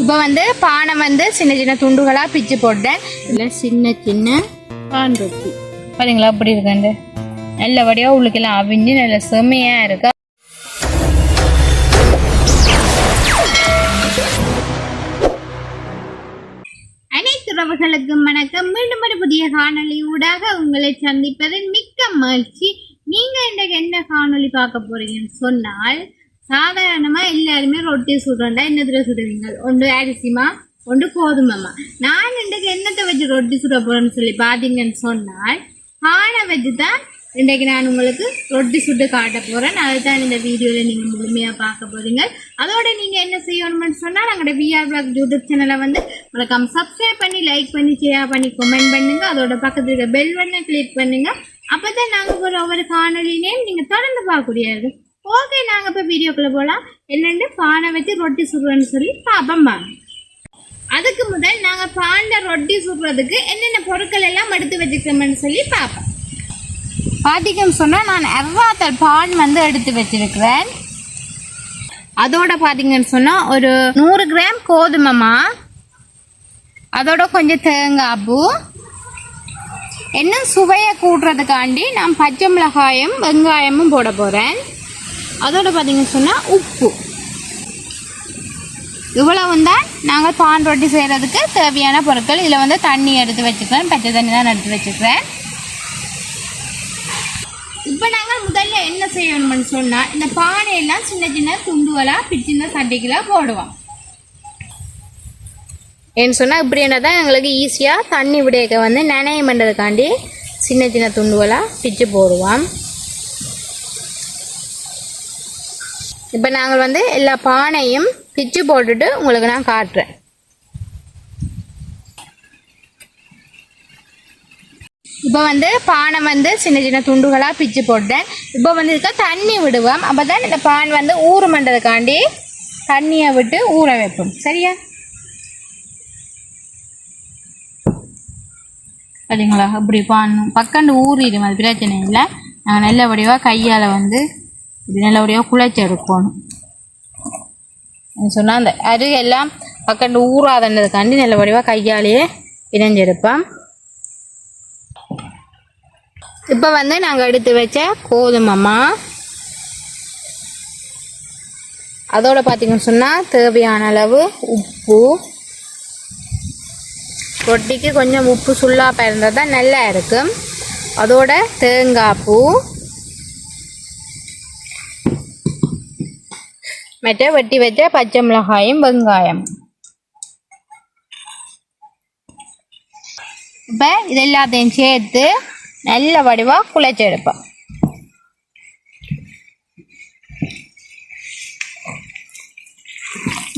இப்போ வந்து பானை வந்து சின்ன சின்ன துண்டுகளா பிச்சு போட்டேன். இல்லை சின்ன சின்ன பான் ரொட்டி. பாருங்களா அப்படி இருக்குண்டு நல்லபடியாக உள்ளுக்கெல்லாம் அவிஞ்சு நல்ல செம்மையா இருக்கு. அனைத்து உறவுகளுக்கும் வணக்கம். மீண்டும் ஒரு புதிய காணொளி ஊடாக உங்களை சந்திப்பதில் மிக்க மகிழ்ச்சி. நீங்க இன்றைக்கு என்ன காணொளி பார்க்க போறீங்கன்னு சொன்னால் சாதாரணமா எல்லாருமே ரொட்டி சுடுறோம்டா. என்னத்துல சுடுவீங்க? ஒன்று அரிசிமா? ஒன்று கோதுமைமா? நான் இன்றைக்கு என்னத்தை வச்சு ரொட்டி சுட போறேன்னு சொல்லி பார்த்தீங்கன்னு சொன்னால் ஆனை வச்சு தான் இன்றைக்கு நான் உங்களுக்கு ரொட்டி சுட்டு காட்ட போறேன். அதுதான் இந்த வீடியோவில் நீங்க முழுமையா பார்க்க போறீங்க. அதோட நீங்க என்ன செய்யணும்னு சொன்னா எங்களோட விஆர் பிளாக் யூடியூப் சேனலை வந்து மறக்காம சப்ஸ்கிரைப் பண்ணி லைக் பண்ணி ஷேர் பண்ணி கமெண்ட் பண்ணுங்க. அதோட பக்கத்துல இருக்க பெல் பட்டனை கிளிக் பண்ணுங்க. அப்பதான் நாங்க ஒரு ஒவ்வொரு காணொலினையும் நீங்க தொடர்ந்து பார்க்கக்கூடியது ஓகே நாங்க இப்ப வீடியோக்குள்ள போலாம். என்னென்னு பானை வச்சு ரொட்டி சுடுறோன்னு சொல்லி பாப்போம் வாங்க. அதுக்கு முதல் நாங்க பாண்ட ரொட்டி சுடுறதுக்கு என்னென்ன பொருட்கள் எல்லாம் எடுத்து வச்சுக்கிறோம்னு சொல்லி பார்ப்போம் பார்த்தீங்கன்னு சொன்னால் நான் எவ்வாத்தல் பான் வந்து எடுத்து வச்சிருக்கிறேன். அதோட பார்த்தீங்கன்னு சொன்னால் ஒரு நூறு கிராம் கோதுமைமா அதோட கொஞ்சம் தேங்காய் பூ. இன்னும் சுவையை கூட்டுறதுக்காண்டி நான் பச்சை மிளகாயும் வெங்காயமும் போட போகிறேன் அதோடு பார்த்தீங்கன்னு சொன்னால் உப்பு. இவ்வளவும் தான் நாங்கள் பான் ரொட்டி செய்கிறதுக்கு தேவையான பொருட்கள். இதில் வந்து தண்ணி எடுத்து வச்சுக்கிறேன். பச்சை தண்ணி தான் எடுத்து வச்சுக்கிறேன். இப்போ நாங்கள் முதல்ல என்ன செய்யணும்னு சொன்னால் இந்த பானையெல்லாம் சின்ன சின்ன துண்டுகளாக பிச்சின சட்டிகளாக போடுவோம். ஏன்னு சொன்னால் இப்படி என்ன தான் எங்களுக்கு ஈஸியாக தண்ணி விடையக்க வந்து நனையம் பண்ணுறதுக்காண்டி சின்ன சின்ன துண்டுகளாக பிச்சு போடுவோம். இப்போ நாங்கள் வந்து எல்லா பானையும் பிச்சு போட்டுட்டு உங்களுக்கு நான் காட்டுறேன். இப்போ வந்து பானை வந்து சின்ன சின்ன துண்டுகளாக பிச்சு போட்டேன். இப்போ வந்து இதுக்கு தண்ணி விடுவோம். அப்போ தான் இந்த பான் வந்து ஊறுமன்றதுக்காண்டி தண்ணியை விட்டு ஊற வைப்போம். சரியா? சரிங்களா அப்படி பான் பக்கண்டு ஊறிடும் அது பிரச்சனை இல்லை. நாங்கள் நல்ல வடிவாக கையால் வந்து இப்படி நல்லபடியாக குழைச்சி எடுக்கணும் சொன்னால் அந்த அருகு எல்லாம் பக்கண்டு ஊறாதன்றதுக்காண்டி நல்லபடியாக கையாலேயே இணைஞ்செடுப்போம் இப்போ வந்து நாங்கள் எடுத்து வச்ச கோதுமைமா அதோட பார்த்தீங்கன்னு சொன்னால் தேவையான அளவு உப்பு ரொட்டிக்கு கொஞ்சம் உப்பு சுல்லாக பிறந்தால் தான் நல்லா இருக்கும் அதோட தேங்காய் பூ மற்ற வெட்டி வச்ச பச்சை மிளகாயும் வெங்காயம் இப்போ இது எல்லாத்தையும் சேர்த்து நல்ல வடிவாக குழைச்சி எடுப்போம்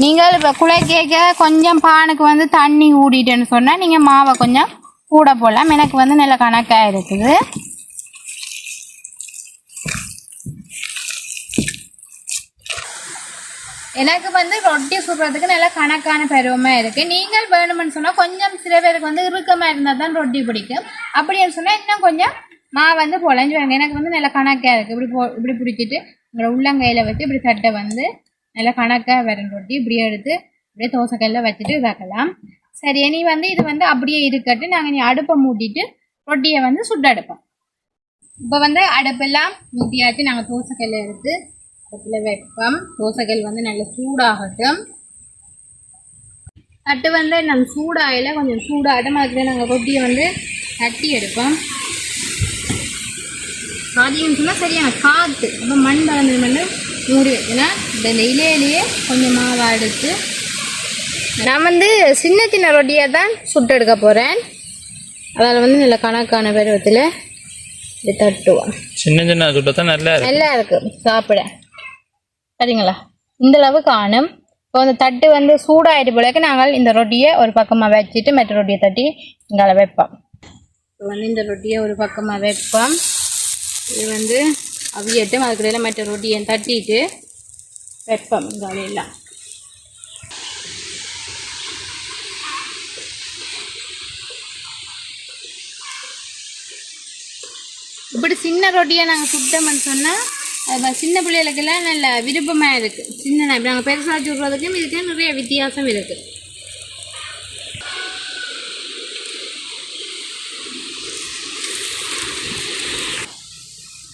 நீங்கள் இப்போ குழைக்க கொஞ்சம் பானுக்கு வந்து தண்ணி ஊடிட்டேன்னு சொன்னால் நீங்கள் மாவை கொஞ்சம் கூட போடலாம் எனக்கு வந்து நல்ல கணக்காக இருக்குது எனக்கு வந்து ரொட்டி சுடுறதுக்கு நல்ல கணக்கான பருவமாக இருக்குது நீங்கள் வேணுமென்னு சொன்னால் கொஞ்சம் சில பேருக்கு வந்து இறுக்கமாக இருந்தால் தான் ரொட்டி பிடிக்கும். அப்படின்னு சொன்னால் இன்னும் கொஞ்சம் மா வந்து பொழஞ்சு வாங்க எனக்கு வந்து நல்ல கணக்காக இருக்குது இப்படி போ இப்படி பிடிச்சிட்டு உங்களோட உள்ளங்கையில் வச்சு இப்படி தட்டை வந்து நல்ல கணக்காக வரும் ரொட்டி இப்படியே எடுத்து அப்படியே தோசைக்கல்ல வச்சுட்டு இதாக்கலாம். சரி நீ வந்து இது வந்து அப்படியே இருக்கட்டு நாங்கள் நீ அடுப்பை மூட்டிட்டு ரொட்டியை வந்து சுட்டு அடுப்போம் இப்போ வந்து அடுப்பெல்லாம் மூட்டியாச்சு. நாங்கள் தோசைக்கல்ல எடுத்து அடுப்பில் வைப்போம். தோசைக்கல் வந்து நல்ல சூடாகட்டும். தட்டு வந்து நம்ம சூடாயில் கொஞ்சம் சூடாகட்டும். அதுக்கு நாங்கள் ரொட்டியை வந்து தட்டி எடுப்போம். பார்த்தீங்கன்னு சொன்னால் சரியான காற்று அப்போ மண் கலந்து மண் மூடி வச்சுனா இந்த இலையிலேயே கொஞ்சம் மாவை எடுத்து நான் வந்து சின்ன சின்ன ரொட்டியை தான் சுட்டு எடுக்க போகிறேன் அதில் வந்து நல்ல கணக்கான பருவத்தில் தட்டுவோம். சின்ன சின்ன சுட்டத்தான் நல்லா நல்லா இருக்கு சாப்பிட. சரிங்களா இந்த அளவு காணும். இப்போ அந்த தட்டு வந்து சூடாயிட்டு போலக்கு நாங்கள் இந்த ரொட்டியை ஒரு பக்கமாக வச்சுட்டு மற்ற ரொட்டியை தட்டி இங்கே வைப்போம். இப்போ வந்து இந்த ரொட்டியை ஒரு பக்கமாக வைப்போம். இது வந்து அவியட்டும். அதுக்குள்ள மற்ற ரொட்டியை தட்டிட்டு வைப்போம் இங்கால எல்லாம் இப்படி சின்ன ரொட்டியை நாங்கள் சுட்டோம்னு சொன்னால் அது சின்ன பிள்ளைகளுக்கெல்லாம் நல்ல விருப்பமாக இருக்குது சின்ன நாங்கள் பெருசாக சொல்கிறதுக்கும் இதுக்கு நிறைய வித்தியாசம் இருக்குது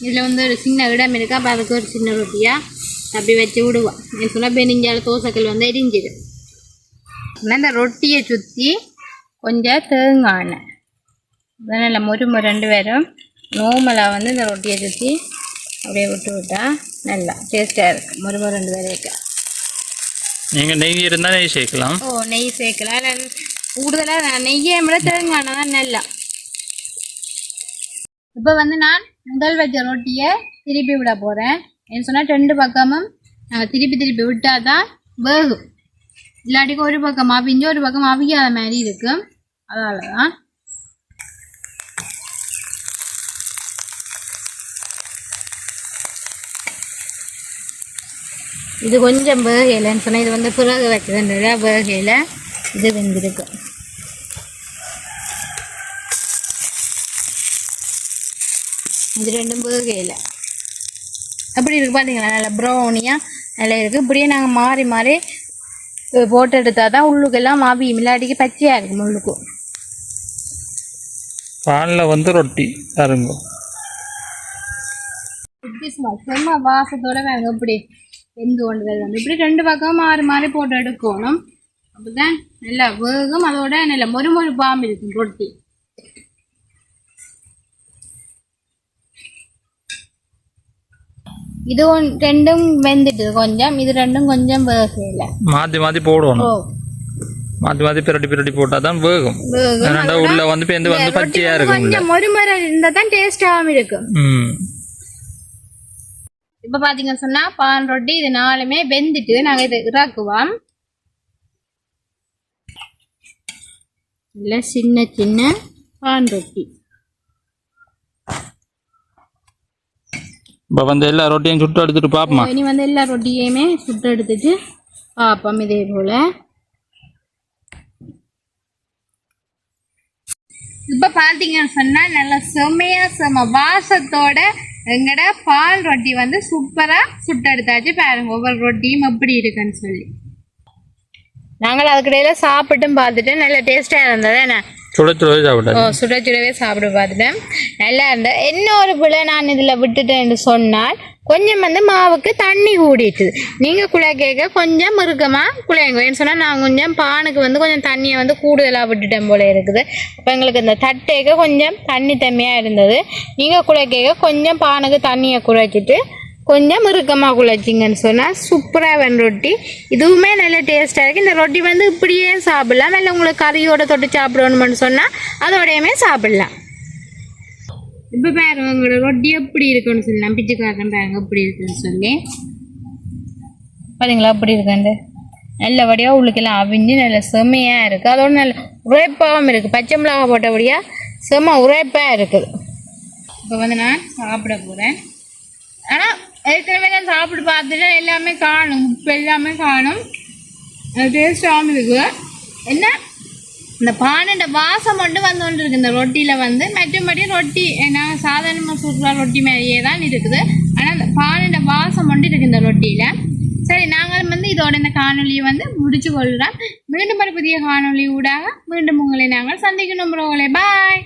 இதில் வந்து ஒரு சின்ன இடம் இருக்குது அப்போ அதுக்கு ஒரு சின்ன ரொட்டியாக அப்படி வச்சு விடுவோம். என்ன சொன்னால் பெனிஞ்சால் தோசைக்கல் வந்து எரிஞ்சிடும். இந்த ரொட்டியை சுற்றி கொஞ்சம் தேங்காய் எண்ணெய். நல்ல ரெண்டு பேரும் நோமலாக வந்து இந்த ரொட்டியை சுற்றி அப்படியே விட்டு விட்டா நல்லா டேஸ்ட்டாக இருக்குது முறுமு ரெண்டு பேருக்கு நீங்க நெய் இருந்தா நெய் சேர்க்கலாம். ஓ நெய் சேர்க்கலாம். கூடுதலாக நெய்யை விட தேங்காய் தான் நல்லா. இப்போ வந்து நான் முதல் வச்ச ரொட்டியை திருப்பி விட போகிறேன் என்ன சொன்னால் ரெண்டு பக்கமும் நாங்கள் திருப்பி திருப்பி விட்டால் தான் வேகும். இல்லாட்டிக்கு ஒரு பக்கம் அவிஞ்சு ஒரு பக்கம் அவியாத மாதிரி இருக்கும். அதனால தான் இது கொஞ்சம் வேகையிலன்னு சொன்னால் இது வந்து பிறகு வச்சதுன்றதா வேகையில் இது வெந்திருக்கு. இது ரெண்டும் வேகையில். அப்படி இருக்கு பார்த்தீங்களா நல்லா ப்ரௌனியாக நல்லா இருக்குது இப்படியே நாங்கள் மாறி மாறி போட்டு எடுத்தால் தான் உள்ளுக்கெல்லாம் மாவி மில்லாடிக்கு பச்சையாக இருக்கும் உள்ளுக்கும் பாலில் வந்து ரொட்டி தருங்க சும்மா வாசத்தோட வேங்க இப்படி வெந்து கொண்டு வருது இப்படி ரெண்டு பக்கம் மாறி மாறி போட்டு எடுக்கணும். அப்பதான் நல்லா வேகும். அதோட நல்ல மொறு மொறு பாம்பு இருக்கும் ரொட்டி இது ரெண்டும் வெந்துட்டு கொஞ்சம். இது ரெண்டும் கொஞ்சம் வேகல. மாற்றி ஓ. போடணும் மாற்றி மாற்றி பிரட்டி பிரட்டி போட்டால் தான் வேகும். உள்ள வந்து பேந்து வந்து வந்து இருக்கும் கொஞ்சம் மொறு மொறு இருந்தால் தான் டேஸ்டாகவும் இருக்கும். இப்போ பார்த்தீங்கன்னு சொன்னா பான் ரொட்டி இது நாலுமே வெந்துட்டு நாங்கள் இதை இறக்குவோம். இல்லை சின்ன சின்ன பான் ரொட்டி. இப்போ வந்து எல்லா ரொட்டியும் சுட்டு எடுத்துட்டு பார்ப்போமா இனி வந்து எல்லா ரொட்டியுமே சுட்டு எடுத்துட்டு பார்ப்போம் இதே போல. இப்போ பார்த்தீங்கன்னு சொன்னால் நல்ல செம்மையா செம்ம வாசத்தோட எங்கட பால் ரொட்டி வந்து சூப்பராக சுட்டு எடுத்தாச்சு பாருங்க. ஒவ்வொரு ரொட்டியும் எப்படி இருக்குன்னு சொல்லி. நாங்கள் அதுக்கிடையில சாப்பிட்டும் பார்த்துட்டு நல்ல டேஸ்ட்டாக இருந்தது என்ன? சுட சுட சாப்பிட்டாரு ஓ சுட சுடவே சாப்பிட பார்த்துட்டேன். நல்லா இருந்தது. என்ன ஒரு பிள்ளை நான் இதில் விட்டுட்டேன்னு சொன்னால் கொஞ்சம் வந்து மாவுக்கு தண்ணி கூடிட்டுது நீங்கள் குழா கேட்க கொஞ்சம் மிருகமாக குழையுங்க. ஏன்னு சொன்னால் நான் கொஞ்சம் பானுக்கு வந்து கொஞ்சம் தண்ணியை வந்து கூடுதலாக விட்டுட்டேன் போல இருக்குது. அப்போ எங்களுக்கு இந்த தட்டேக்க கொஞ்சம் தண்ணி தம்மியாக இருந்தது. நீங்கள் குழா கேட்க கொஞ்சம் பானுக்கு தண்ணியை குழைச்சிட்டு கொஞ்சம் இறுக்கமாக குழைச்சிங்கன்னு சொன்னால் சூப்பராக வேணும் ரொட்டி. இதுவுமே நல்ல டேஸ்ட்டாக இருக்குது இந்த ரொட்டி வந்து இப்படியே சாப்பிட்லாம். இல்லை உங்களுக்கு கறியோட தொட்டு சாப்பிடணும்னு சொன்னால் அதோடையுமே சாப்பிட்லாம். இப்போ பாருங்க உங்களோட ரொட்டி எப்படி இருக்குன்னு சொல்லி. நான் பிச்சு காட்டுறேன் பாருங்க எப்படி இருக்குன்னு சொல்லி. பார்த்தீங்களா எப்படி இருக்குண்டு. நல்லபடியாக உள்ளுக்கெல்லாம் அவிஞ்சு நல்ல செம்மையாக இருக்குது அதோட நல்ல உரைப்பாகவும் இருக்குது பச்சை மிளகா போட்டபடியாக செம்ம உரைப்பாக இருக்குது இப்போ வந்து நான் சாப்பிட போகிறேன் ஆனால் ஏற்கனவே நான் சாப்பிட்டு பார்த்துட்டு எல்லாமே காணும். உப்பு எல்லாமே காணும். டேஸ்டாகவும் இருக்கு. என்ன? இந்த பானோட வாசம் மட்டும் வந்து கொண்டு இருக்கு இந்த ரொட்டியில் வந்து மற்றபடி ரொட்டி நாங்கள் சாதாரணமாக சுற்றுலா ரொட்டி மாதிரியே தான் இருக்குது. ஆனால் அந்த பானோட வாசம் மட்டும் இருக்குது இந்த ரொட்டியில். சரி நாங்கள் வந்து இதோட இந்த காணொலியை வந்து முடிச்சு கொள்கிறோம் மீண்டும் ஒரு புதிய காணொலி ஊடாக மீண்டும் உங்களை நாங்கள் சந்திக்கணும் ப்ரோங்களே பாய்